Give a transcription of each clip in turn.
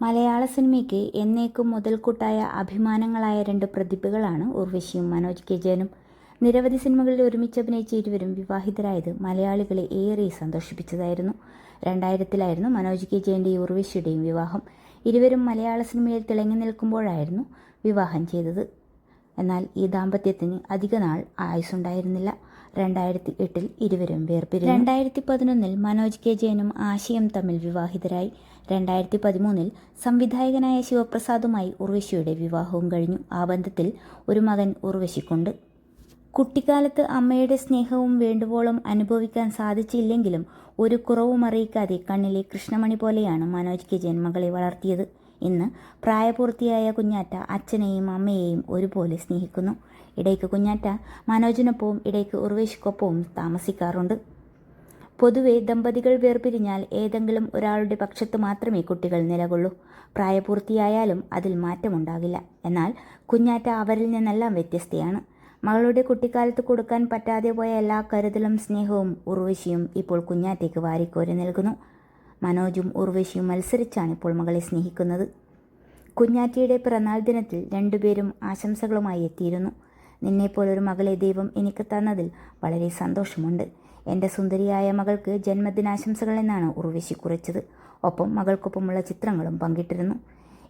മലയാള സിനിമയ്ക്ക് എന്നേക്കും മുതൽക്കൂട്ടായ അഭിമാനങ്ങളായ രണ്ട് പ്രതിഭകളാണ് ഉർവശിയും മനോജ് കെ ജയനും. നിരവധി സിനിമകളിൽ ഒരുമിച്ച് അഭിനയിച്ച ഇരുവരും വിവാഹിതരായത് മലയാളികളെ ഏറെ സന്തോഷിപ്പിച്ചതായിരുന്നു. രണ്ടായിരത്തിലായിരുന്നു മനോജ് കെ ജയന്റെയും ഉർവശിയുടെയും വിവാഹം. ഇരുവരും മലയാള സിനിമയിൽ തിളങ്ങി നിൽക്കുമ്പോഴായിരുന്നു വിവാഹം ചെയ്തത്. എന്നാൽ ഈ ദാമ്പത്യത്തിന് അധിക നാൾ ആയുസ്സുണ്ടായിരുന്നില്ല രണ്ടായിരത്തി എട്ടിൽ ഇരുവരും വേർപിരിഞ്ഞു. രണ്ടായിരത്തി പതിനൊന്നിൽ മനോജ് കെ ജയനും ആശയം തമ്മിൽ വിവാഹിതരായി. രണ്ടായിരത്തി പതിമൂന്നിൽ സംവിധായകനായ ശിവപ്രസാദുമായി ഉർവശിയുടെ വിവാഹവും കഴിഞ്ഞു. ആ ബന്ധത്തിൽ ഒരു മകൻ ഉർവശിക്കുണ്ട്. കുട്ടിക്കാലത്ത് അമ്മയുടെ സ്നേഹവും വേണ്ടുവോളം അനുഭവിക്കാൻ സാധിച്ചില്ലെങ്കിലും ഒരു കുറവും അറിയിക്കാതെ കണ്ണിലെ കൃഷ്ണമണി പോലെയാണ് മനോജ് കെ ജയൻ മകളെ വളർത്തിയത്. ഇന്ന് പ്രായപൂർത്തിയായ കുഞ്ഞാറ്റ അച്ഛനെയും അമ്മയെയും ഒരുപോലെ സ്നേഹിക്കുന്നു. ഇടയ്ക്ക് കുഞ്ഞാറ്റ മനോജിനൊപ്പവും ഇടയ്ക്ക് ഉർവേശിക്കൊപ്പവും താമസിക്കാറുണ്ട്. പൊതുവെ ദമ്പതികൾ വേർപിരിഞ്ഞാൽ ഏതെങ്കിലും ഒരാളുടെ പക്ഷത്ത് മാത്രമേ കുട്ടികൾ നിലകൊള്ളൂ. പ്രായപൂർത്തിയായാലും അതിൽ മാറ്റമുണ്ടാകില്ല. എന്നാൽ കുഞ്ഞാറ്റ അവരിൽ നിന്നെല്ലാം വ്യത്യസ്തയാണ്. മകളുടെ കുട്ടിക്കാലത്ത് കൊടുക്കാൻ പറ്റാതെ പോയ എല്ലാ കരുതലും സ്നേഹവും ഉർവശിയും ഇപ്പോൾ കുഞ്ഞാറ്റയ്ക്ക് വാരിക്കോരി നൽകുന്നു. മനോജും ഉർവശിയും മത്സരിച്ചാണ് ഇപ്പോൾ മകളെ സ്നേഹിക്കുന്നത്. കുഞ്ഞാറ്റയുടെ പിറന്നാൾ ദിനത്തിൽ രണ്ടുപേരും ആശംസകളുമായി എത്തിയിരുന്നു. നിന്നെപ്പോലൊരു മകളെ ദൈവം എനിക്ക് തന്നതിൽ വളരെ സന്തോഷമുണ്ട്. എന്റെ സുന്ദരിയായ മകൾക്ക് ജന്മദിനാശംസകൾ എന്നാണ് ഉർവശി കുറിച്ചത്. ഒപ്പം മകൾക്കൊപ്പമുള്ള ചിത്രങ്ങളും പങ്കിട്ടിരുന്നു.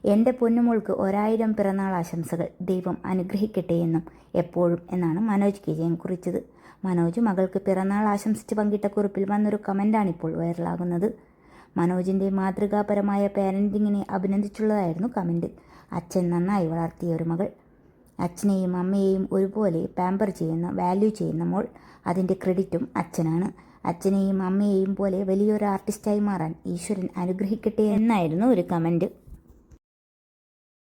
എന്റെ പൊന്നുമോൾക്ക് ഒരായിരം പിറന്നാൾ ആശംസകൾ ദൈവം അനുഗ്രഹിക്കട്ടെ എന്നും എപ്പോഴും എന്നാണ് മനോജ് കെ ജയൻ കുറിച്ചത്. മനോജ് മകൾക്ക് പിറന്നാൾ ആശംസിച്ച് പങ്കിട്ട കുറിപ്പിൽ വന്നൊരു കമന്റാണിപ്പോൾ വൈറലാകുന്നത്. മനോജിന്റെ മാതൃകാപരമായ പാരന്റിങ്ങിനെ അഭിനന്ദിച്ചുള്ളതായിരുന്നു കമന്റ് അച്ഛൻ നന്നായി വളർത്തിയ ഒരു മകൾ. അച്ഛനെയും അമ്മയെയും ഒരുപോലെ പാമ്പർ ചെയ്യുന്ന വാല്യൂ ചെയ്യുന്ന മോൾ അതിന്റെ ക്രെഡിറ്റും അച്ഛനാണ്. അച്ഛനെയും അമ്മയെയും പോലെ വലിയൊരു ആർട്ടിസ്റ്റായി മാറാൻ ഈശ്വരൻ അനുഗ്രഹിക്കട്ടെ എന്നായിരുന്നു ഒരു കമന്റ്